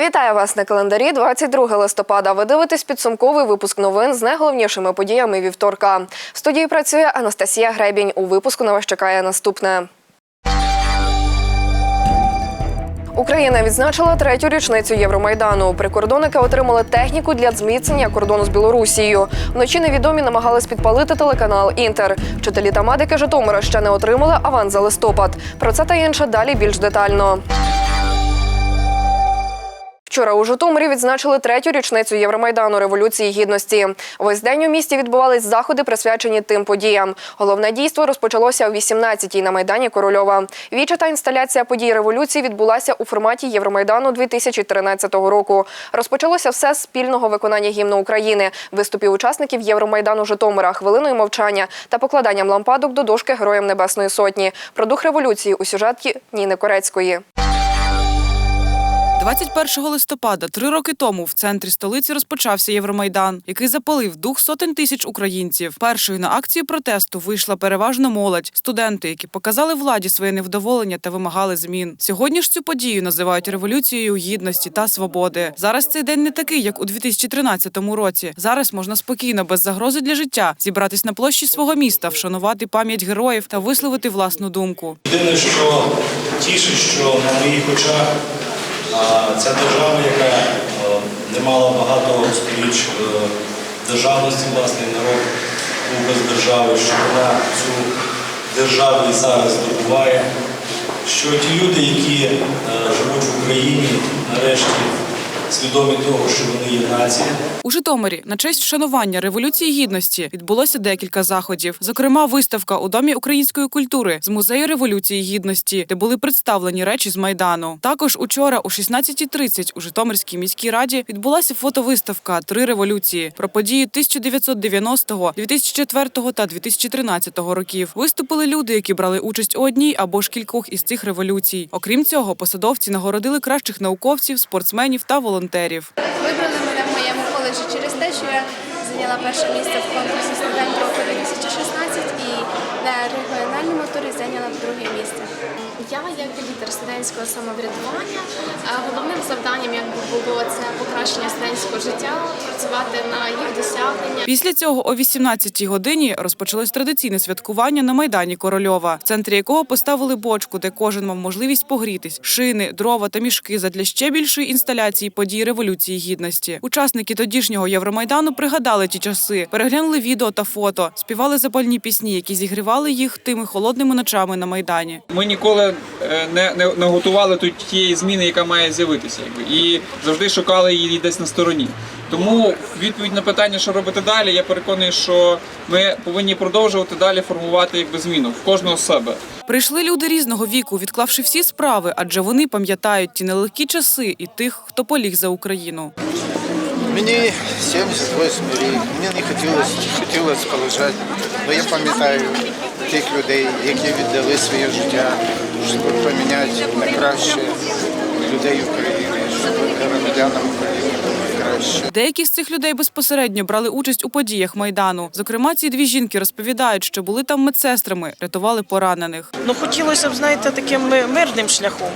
Вітаю вас на календарі 22 листопада. Ви дивитесь підсумковий випуск новин з найголовнішими подіями вівторка. В студії працює Анастасія Гребінь. У випуску на вас чекає наступне. Україна відзначила третю річницю Євромайдану. Прикордонники отримали техніку для зміцнення кордону з Білорусією. Вночі невідомі намагались підпалити телеканал Інтер. Вчителі та медики Житомира ще не отримали аванс за листопад. Про це та інше далі більш детально. Вчора у Житомирі відзначили третю річницю Євромайдану Революції Гідності. Весь день у місті відбувались заходи, присвячені тим подіям. Головне дійство розпочалося о 18-й на майдані Корольова. Віча та інсталяція подій революції відбулася у форматі Євромайдану 2013 року. Розпочалося все з спільного виконання гімну України, виступів учасників Євромайдану Житомира, хвилиною мовчання та покладанням лампадок до дошки Героям Небесної Сотні. Про дух революції у сюжеті Ніни Корецької. 21 листопада, три роки тому, в центрі столиці розпочався Євромайдан, який запалив дух сотень тисяч українців. Першою на акцію протесту вийшла переважно молодь, студенти, які показали владі своє невдоволення та вимагали змін. Сьогодні ж цю подію називають революцією гідності та свободи. Зараз цей день не такий, як у 2013 році. Зараз можна спокійно, без загрози для життя, зібратись на площі свого міста, вшанувати пам'ять героїв та висловити власну думку. Єдине, що тішить, що на моїх очах ця держава, яка е, не мала багато сторіч е, державності, власний народ був без держави, що вона цю державу і зараз здобуває, що ті люди, які е, живуть в Україні, нарешті свідомі того, що вони є нація. У Житомирі на честь вшанування революції гідності відбулося декілька заходів. Зокрема, виставка у домі української культури з музею революції гідності, де були представлені речі з майдану. Також учора о 16.30 у Житомирській міській раді відбулася фотовиставка Три революції про події 1990, 2004 та 2013 років. Виступили люди, які брали участь у одній або ж кількох із цих революцій. Окрім цього, посадовці нагородили кращих науковців, спортсменів та волонтерів. Вибрали мене в моєму коледжі через те, що я зайняла перше місце в конкурсі студент року 2016 і на регіональному турі зайняла друге місце. Я як лідер студентського самоврядування е, головним завданням якби було це покращення студентського життя, працювати на їх досягнення. Після цього о 18-й годині розпочалось традиційне святкування на майдані Корольова, в центрі якого поставили бочку, де кожен мав можливість погрітись, шини, дрова та мішки задля ще більшої інсталяції подій революції гідності. Учасники тодішнього Євромайдану пригадали ті часи, переглянули відео та фото, співали запальні пісні, які зігрівали їх тими холодними ночами на майдані. Ми ніколи е, не, не, не готували тут тієї зміни, яка має з'явитися, якби, і завжди шукали її десь на стороні. Тому відповідь на питання, що робити далі, я переконаний, що ми повинні продовжувати далі формувати якби зміну в кожного з себе. Прийшли люди різного віку, відклавши всі справи, адже вони пам'ятають ті нелегкі часи і тих, хто поліг за Україну. Мені 78 рік, мені не хотілося, хотілося полежати, але я пам'ятаю тих людей, які віддали своє життя, щоб поміняти на краще людей України, щоб громадянам України. Деякі з цих людей безпосередньо брали участь у подіях майдану. Зокрема, ці дві жінки розповідають, що були там медсестрами, рятували поранених. Ну хотілося б, знаєте, таким мирним шляхом.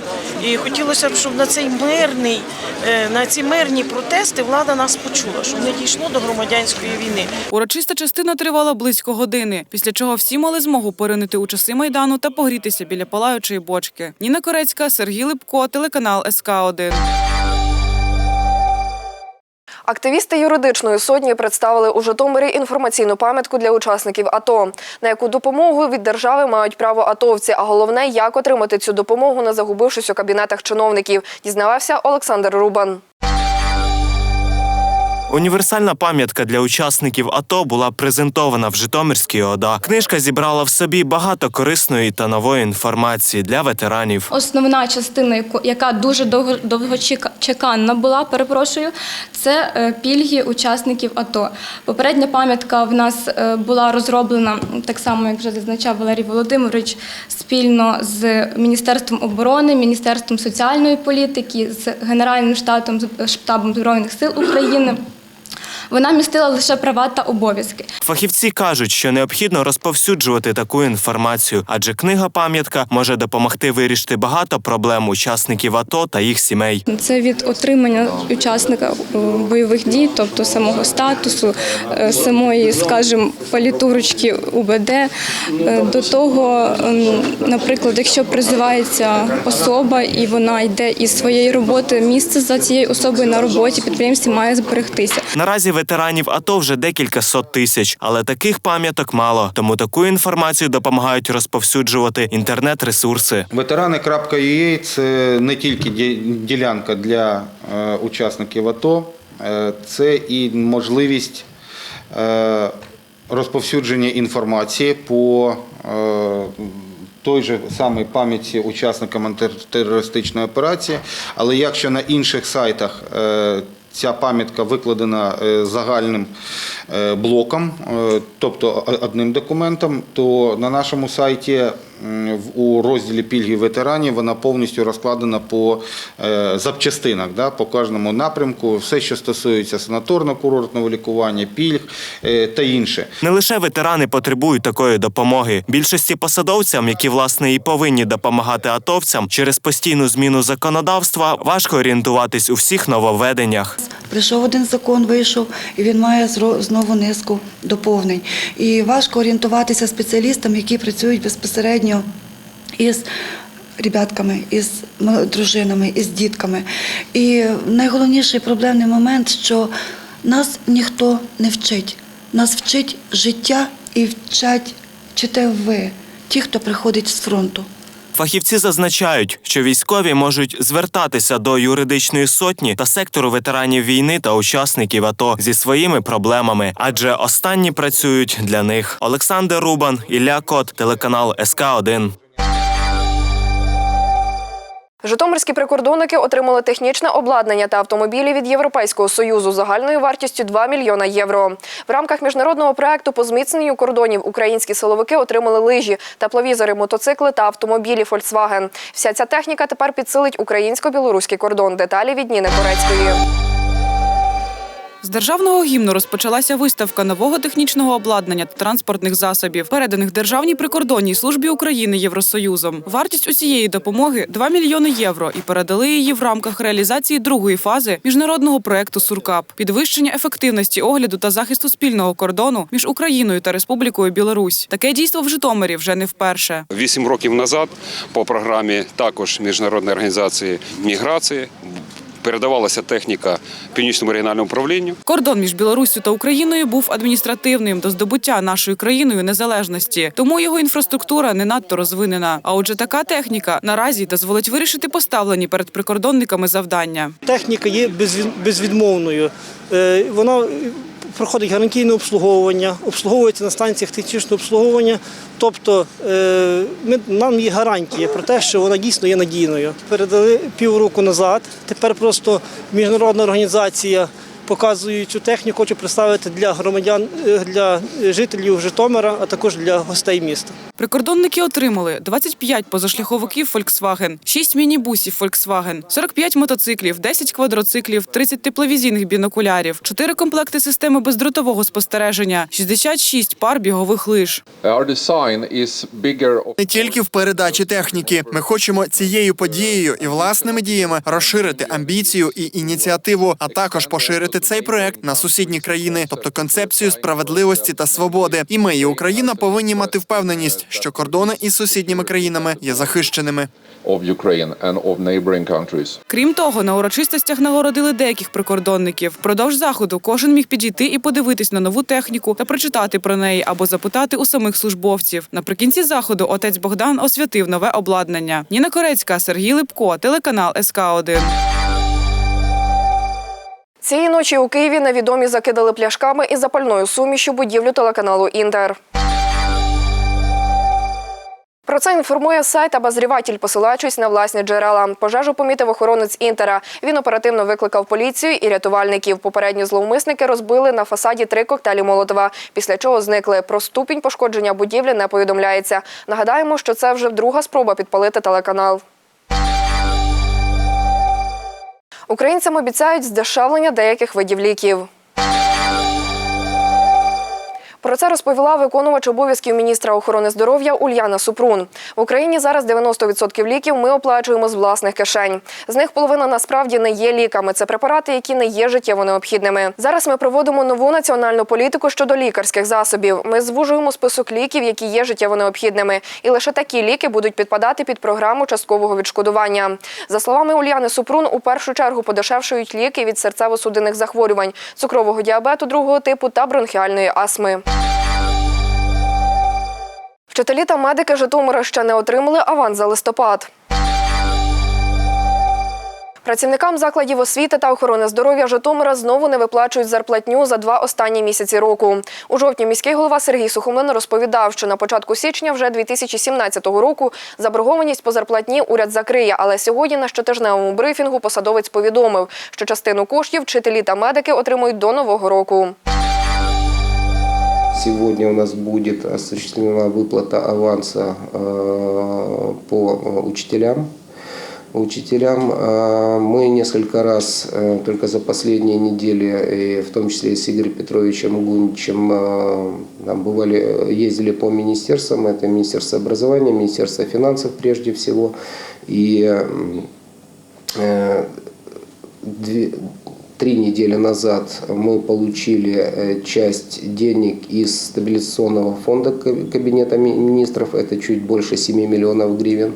І хотілося б, щоб на цей мирний, е, на ці мирні протести влада нас почула, щоб не дійшло до громадянської війни. Урочиста частина тривала близько години, після чого всі мали змогу поринути у часи майдану та погрітися біля палаючої бочки. Ніна Корецька, Сергій Липко, телеканал СК 1 Активісти юридичної сотні представили у Житомирі інформаційну пам'ятку для учасників АТО, на яку допомогу від держави мають право атовці. А головне, як отримати цю допомогу, не загубившись у кабінетах чиновників, дізнавався Олександр Рубан. Універсальна пам'ятка для учасників АТО була презентована в Житомирській ОДА. Книжка зібрала в собі багато корисної та нової інформації для ветеранів. Основна частина, яка дуже довго довгочеканна була, перепрошую, це е, пільги учасників АТО. Попередня пам'ятка в нас е, була розроблена так само, як вже зазначав Валерій Володимирович, спільно з Міністерством оборони, Міністерством соціальної політики, з Генеральним штатом штабом Збройних сил України. Вона містила лише права та обов'язки. Фахівці кажуть, що необхідно розповсюджувати таку інформацію, адже книга пам'ятка може допомогти вирішити багато проблем учасників АТО та їх сімей. Це від отримання учасника е, бойових дій, тобто самого статусу, е, самої, скажімо, палітурочки УБД, е, до того, ем, наприклад, якщо призивається особа і вона йде із своєї роботи, місце за цією особою на роботі підприємстві має зберегтися. Наразі ветеранів АТО вже декілька сот тисяч, але таких пам'яток мало. Тому таку інформацію допомагають розповсюджувати інтернет-ресурси. Ветерани.ua – це не тільки ділянка для е, учасників АТО, е, це і можливість е, розповсюдження інформації по е, той же самій пам'ятці учасникам антитерористичної операції. Але якщо на інших сайтах е, Ця пам'ятка викладена е, загальним е, блоком, е, тобто одним документом, то на нашому сайті у розділі пільги ветеранів вона повністю розкладена по е, запчастинах, да, по кожному напрямку, все, що стосується санаторно-курортного лікування, пільг е, та інше. Не лише ветерани потребують такої допомоги. Більшості посадовцям, які власне і повинні допомагати атовцям, через постійну зміну законодавства важко орієнтуватись у всіх нововведеннях. Прийшов один закон, вийшов, і він має знову низку доповнень. І важко орієнтуватися спеціалістам, які працюють безпосередньо із ребятками, із дружинами, із дітками. І найголовніший проблемний момент, що нас ніхто не вчить. Нас вчить життя і вчать, вчите ви, ті, хто приходить з фронту. Фахівці зазначають, що військові можуть звертатися до юридичної сотні та сектору ветеранів війни та учасників АТО зі своїми проблемами, адже останні працюють для них. Олександр Рубан, Ілля Кот, телеканал СК 1 Житомирські прикордонники отримали технічне обладнання та автомобілі від Європейського союзу загальною вартістю 2 мільйона євро. В рамках міжнародного проекту по зміцненню кордонів українські силовики отримали лижі, тепловізори, мотоцикли та автомобілі Volkswagen. Вся ця техніка тепер підсилить українсько-білоруський кордон. Деталі від Ніни Корецької. З державного гімну розпочалася виставка нового технічного обладнання та транспортних засобів, переданих Державній прикордонній службі України Євросоюзом. Вартість усієї допомоги 2 мільйони євро, і передали її в рамках реалізації другої фази міжнародного проекту Суркап підвищення ефективності огляду та захисту спільного кордону між Україною та Республікою Білорусь. Таке дійство в Житомирі вже не вперше. Вісім років назад по програмі також міжнародної організації міграції передавалася техніка північному регіональному управлінню. Кордон між Білоруссю та Україною був адміністративним до здобуття нашою країною незалежності, тому його інфраструктура не надто розвинена. А отже, така техніка наразі дозволить вирішити поставлені перед прикордонниками завдання. Техніка є безвід- безвідмовною. Е, Вона проходить гарантійне обслуговування, обслуговується на станціях технічного обслуговування. Тобто е, ми, нам є гарантія про те, що вона дійсно є надійною. Передали півроку назад. Тепер просто міжнародна організація показує цю техніку, хочу представити для громадян, е, для жителів Житомира, а також для гостей міста. Прикордонники отримали 25 позашляховиків Volkswagen, 6 мінібусів Volkswagen, 45 мотоциклів, 10 квадроциклів, 30 тепловізійних бінокулярів, 4 комплекти системи бездротового спостереження, 66 пар бігових лиж. Не тільки в передачі техніки. Ми хочемо цією подією і власними діями розширити амбіцію і ініціативу, а також поширити цей проект на сусідні країни, тобто концепцію справедливості та свободи. І ми, і Україна, повинні мати впевненість, що кордони із сусідніми країнами є захищеними. Крім того, на урочистостях нагородили деяких прикордонників. Впродовж заходу кожен міг підійти і подивитись на нову техніку та прочитати про неї або запитати у самих службовців. Наприкінці заходу отець Богдан освятив нове обладнання. Ніна Корецька, Сергій Липко, телеканал СК 1 Цієї ночі у Києві невідомі закидали пляшками із запальною сумішю будівлю телеканалу Інтер. Про це інформує сайт «Обозріватель», посилаючись на власні джерела. Пожежу помітив охоронець Інтера. Він оперативно викликав поліцію і рятувальників. Попередні зловмисники розбили на фасаді три коктейлі Молотова, після чого зникли. Про ступінь пошкодження будівлі не повідомляється. Нагадаємо, що це вже друга спроба підпалити телеканал. Українцям обіцяють здешевлення деяких видів ліків. Про це розповіла виконувач обов'язків міністра охорони здоров'я Ульяна Супрун. В Україні зараз 90% ліків ми оплачуємо з власних кишень. З них половина насправді не є ліками. Це препарати, які не є життєво необхідними. Зараз ми проводимо нову національну політику щодо лікарських засобів. Ми звужуємо список ліків, які є життєво необхідними, і лише такі ліки будуть підпадати під програму часткового відшкодування. За словами Ульяни Супрун, у першу чергу подешевшують ліки від серцево-судинних захворювань, цукрового діабету другого типу та бронхіальної астми. Вчителі та медики Житомира ще не отримали аванс за листопад. Працівникам закладів освіти та охорони здоров'я Житомира знову не виплачують зарплатню за два останні місяці року. У жовтні міський голова Сергій Сухомлин розповідав, що на початку січня вже 2017 року заборгованість по зарплатні уряд закриє. Але сьогодні на щотижневому брифінгу посадовець повідомив, що частину коштів вчителі та медики отримують до нового року. Сегодня у нас будет осуществлена выплата аванса э, по э, учителям. Учителям э, мы несколько раз, только за последние недели, и в том числе и с Игорем Петровичем Гунчем, э, там бывали, ездили по министерствам, это Министерство образования, Министерство финансов прежде всего, и Три недели назад мы получили э, часть денег из стабилизационного фонда Ка- Кабинета ми- министров, это чуть больше 7 миллионов гривен,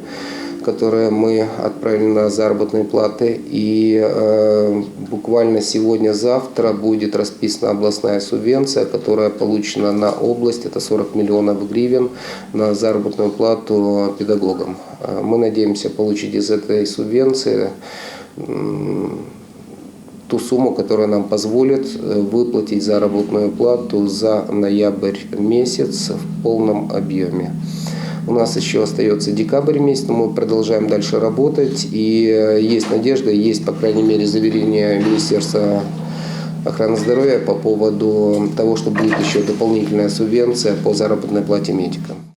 которые мы отправили на заработные платы. И э, буквально сегодня-завтра будет расписана областная субвенция, которая получена на область, это 40 миллионов гривен на заработную плату педагогам. Э, Мы надеемся получить из этой субвенции ту сумму, которая нам позволит э, выплатить заработную плату за ноябрь месяц в полном объеме. У нас еще остается декабрь месяц, но мы продолжаем дальше работать. И э, есть надежда, есть, по крайней мере, заверение Министерства охраны здоровья по поводу того, что будет еще дополнительная субвенция по заработной плате медикам.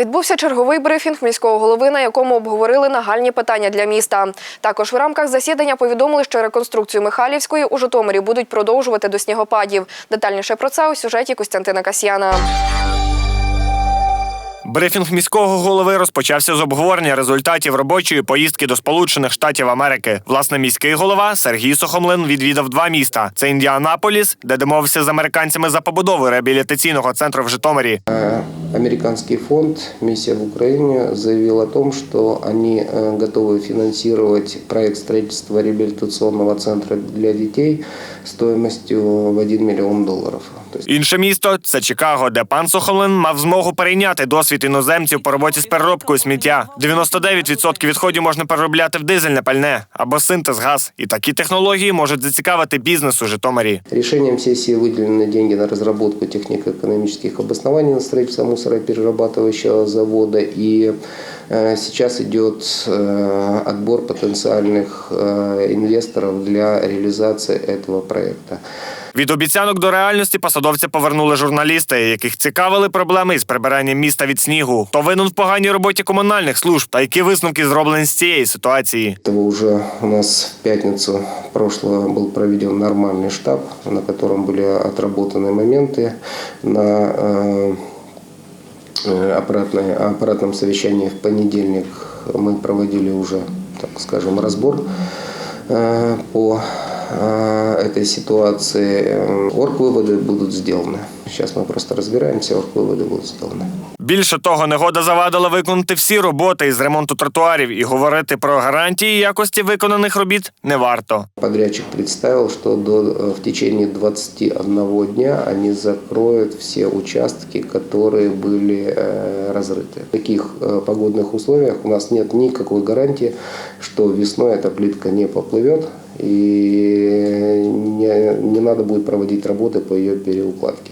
Відбувся черговий брифінг міського голови, на якому обговорили нагальні питання для міста. Також в рамках засідання повідомили, що реконструкцію Михайлівської у Житомирі будуть продовжувати до снігопадів. Детальніше про це у сюжеті Костянтина Касьяна. Брифінг міського голови розпочався з обговорення результатів робочої поїздки до Сполучених Штатів Америки. Власне, міський голова Сергій Сохомлин відвідав два міста: це Індіанаполіс, де домовився з американцями за побудову реабілітаційного центру в Житомирі. Э, Американский фонд «Миссия в Украине» заявил о том, что они э, готовы финансировать проект строительства реабилитационного центра для детей стоимостью в 1 миллион долларов. То есть Інше місто це Чикаго, де пан Сохомлин мав змогу перейняти досвід іноземців по роботі з переробкою сміття. 99% відходів можна переробляти в дизельне пальне або синтез газ. І такі технології можуть зацікавити бізнес у Житомирі. Решением сессии выделены деньги на разработку технико-экономических обоснований на строительство мусороперерабатывающего завода. И э, сейчас идет э, отбор потенциальных э, инвесторов для реализации этого проекта. Від обіцянок до реальності посадовці повернули журналісти, яких цікавили проблеми із прибиранням міста від снігу. То винен в поганій роботі комунальних служб та які висновки зроблені з цієї ситуації. Этого уже у нас в пятницу прошлого был проведен нормальный штаб, на котором были отработаны моменты на э, э, аппаратной, аппаратном совещании в понедельник мы проводили уже, так скажем, разбор э, по э, этой ситуации. Орг-выводы будут сделаны. Сейчас мы просто разбираемся, орг-выводы будут сделаны. Більше того, негода завадила виконати всі роботи із ремонту тротуарів і говорити про гарантії якості виконаних робіт не варто. Подрядчик представил, что до, э, в течение 21 дня они закроют все участки, которые были э, разрыты. В таких э, погодных условиях у нас нет никакой гарантии, что весной эта плитка не поплывет и не, не надо будет проводить работы по ее переукладке.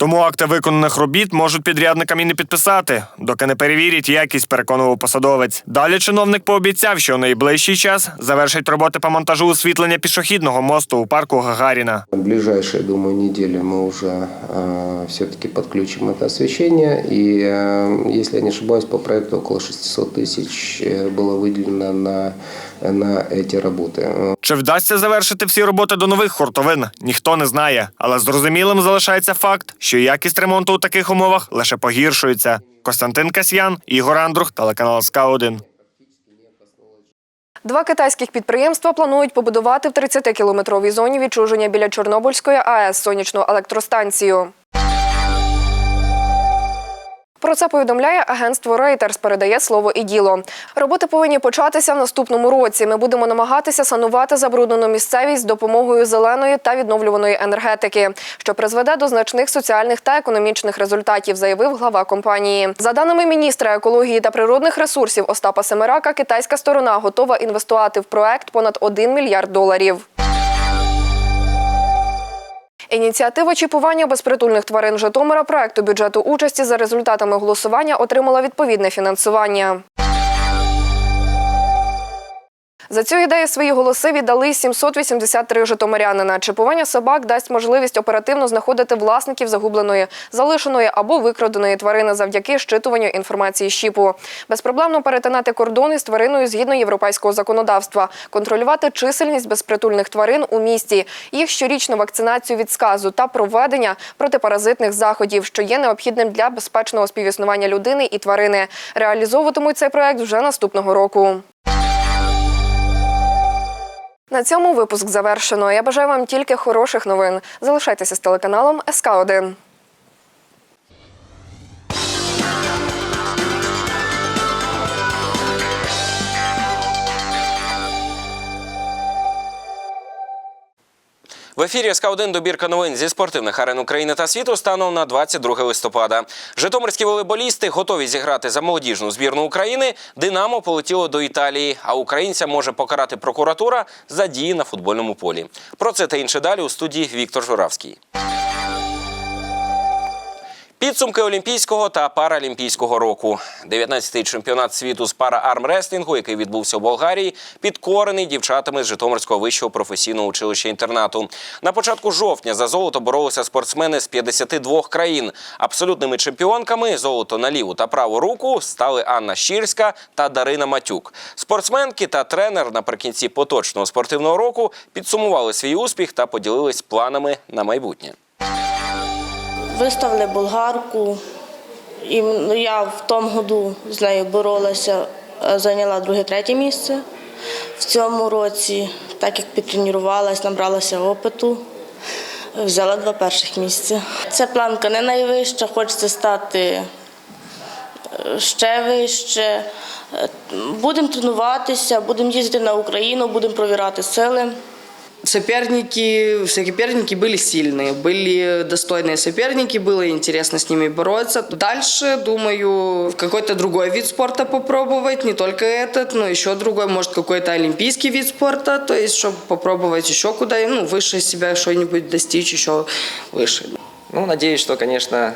Тому акти виконаних робіт можуть підрядникам і не підписати, доки не перевірять якість, переконував посадовець. Далі чиновник пообіцяв, що у найближчий час завершить роботи по монтажу освітлення пішохідного мосту у парку Гагаріна. В ближайшие, думаю, недели мы уже э, все-таки подключим это освещение. И, э, если я не ошибаюсь, по проекту около 600 тысяч э, было выделено на, на эти работы. Чи вдасться завершити всі роботи до нових хуртовин, ніхто не знає. Але зрозумілим залишається факт, що якість ремонту у таких умовах лише погіршується. Костянтин Касьян, Ігор Андрух, телеканал СК 1 Два китайських підприємства планують побудувати в 30-кілометровій зоні відчуження біля Чорнобильської АЕС сонячну електростанцію. Про це повідомляє агентство Reuters, передає слово і діло. Роботи повинні початися в наступному році. Ми будемо намагатися санувати забруднену місцевість з допомогою зеленої та відновлюваної енергетики, що призведе до значних соціальних та економічних результатів, заявив глава компанії. За даними міністра екології та природних ресурсів Остапа Семерака, китайська сторона готова інвестувати в проект понад 1 мільярд доларів. Ініціатива чіпування безпритульних тварин Житомира проекту бюджету участі за результатами голосування отримала відповідне фінансування. За цю ідею свої голоси віддали 783 житомирянина. Чіпування собак дасть можливість оперативно знаходити власників загубленої, залишеної або викраденої тварини завдяки щитуванню інформації щіпу. Безпроблемно перетинати кордони з твариною згідно європейського законодавства, контролювати чисельність безпритульних тварин у місті, їх щорічну вакцинацію від сказу та проведення протипаразитних заходів, що є необхідним для безпечного співіснування людини і тварини. Реалізовуватимуть цей проект вже наступного року. На цьому випуск завершено. Я бажаю вам тільки хороших новин. Залишайтеся з телеканалом СК 1– В ефірі СК 1 добірка новин зі спортивних арен України та світу станом на 22 листопада. Житомирські волейболісти готові зіграти за молодіжну збірну України. Динамо полетіло до Італії, а українця може покарати прокуратура за дії на футбольному полі. Про це та інше далі у студії Віктор Журавський. Підсумки Олімпійського та Паралімпійського року. 19-й чемпіонат світу з пара-армреслінгу, який відбувся у Болгарії, підкорений дівчатами з Житомирського вищого професійного училища інтернату. На початку жовтня за золото боролися спортсмени з 52 країн. Абсолютними чемпіонками золото на ліву та праву руку стали Анна Щірська та Дарина Матюк. Спортсменки та тренер наприкінці поточного спортивного року підсумували свій успіх та поділились планами на майбутнє. Виставили болгарку, і ну, я в тому году з нею боролася, е, зайняла друге-третє місце. В цьому році, так як підтренувалася, набралася опиту, взяла два перших місця. Це планка не найвища, хочеться стати е, ще вище. Е, Будемо тренуватися, будемо їздити на Україну, будемо провірати сили. Соперники, соперники были сильные, были достойные соперники, было интересно с ними бороться. Дальше, думаю, какой-то другой вид спорта попробовать, не только этот, но еще другой, может, какой-то олимпийский вид спорта, то есть, чтобы попробовать еще куда, ну, выше себя что-нибудь достичь, еще выше. Ну, надеюсь, что, конечно,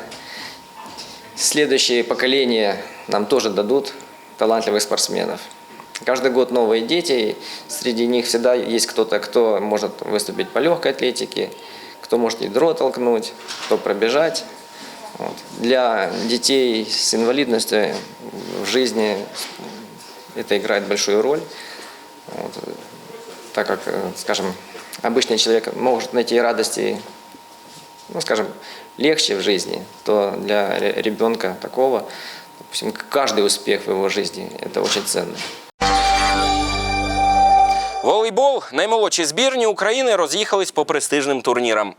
следующее поколение нам тоже дадут талантливых спортсменов. Каждый год новые дети, среди них всегда есть кто-то, кто может выступить по легкой атлетике, кто может ядро толкнуть, кто пробежать. Вот. Для детей с инвалидностью в жизни это играет большую роль, вот. так как, э, скажем, обычный человек может найти радости, ну, скажем, легче в жизни, то для ре- ребенка такого, допустим, каждый успех в его жизни – это очень ценно. Волейбол наймолодші збірні України роз'їхались по престижним турнірам.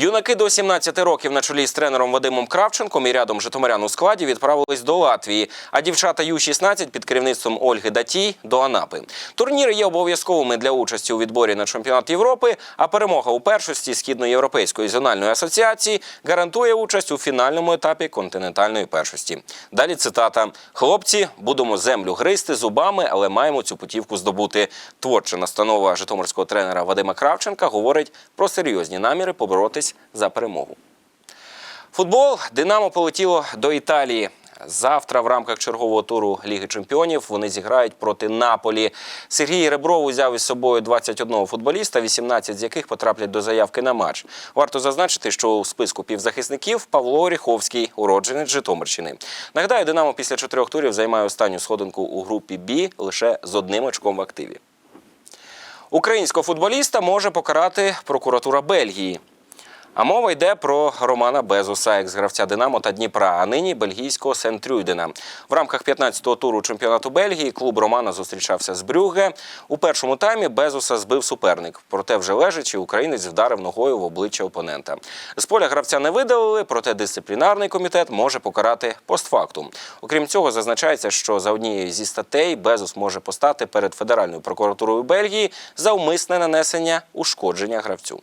Юнаки до 17 років на чолі з тренером Вадимом Кравченком і рядом житомирян у складі відправились до Латвії, а дівчата Ю-16 під керівництвом Ольги Датій до Анапи. Турніри є обов'язковими для участі у відборі на чемпіонат Європи, а перемога у першості Східноєвропейської зональної асоціації гарантує участь у фінальному етапі континентальної першості. Далі цитата: хлопці, будемо землю гризти зубами, але маємо цю путівку здобути. Творча настанова житомирського тренера Вадима Кравченка говорить про серйозні наміри поборотись за перемогу. Футбол Динамо полетіло до Італії. Завтра в рамках чергового туру Ліги Чемпіонів вони зіграють проти Наполі. Сергій Ребров узяв із собою 21 футболіста, 18 з яких потраплять до заявки на матч. Варто зазначити, що у списку півзахисників Павло Оріховський, уродженець Житомирщини. Нагадаю, Динамо після чотирьох турів займає останню сходинку у групі Бі лише з одним очком в активі. Українського футболіста може покарати прокуратура Бельгії. А мова йде про Романа Безуса, екс-гравця Динамо та Дніпра, а нині бельгійського Сент-Трюйдена. В рамках 15-го туру чемпіонату Бельгії клуб Романа зустрічався з Брюгге. У першому таймі Безуса збив суперник. Проте вже лежачи, українець вдарив ногою в обличчя опонента. З поля гравця не видалили, проте дисциплінарний комітет може покарати постфактум. Окрім цього, зазначається, що за однією зі статей Безус може постати перед Федеральною прокуратурою Бельгії за умисне нанесення ушкодження гравцю.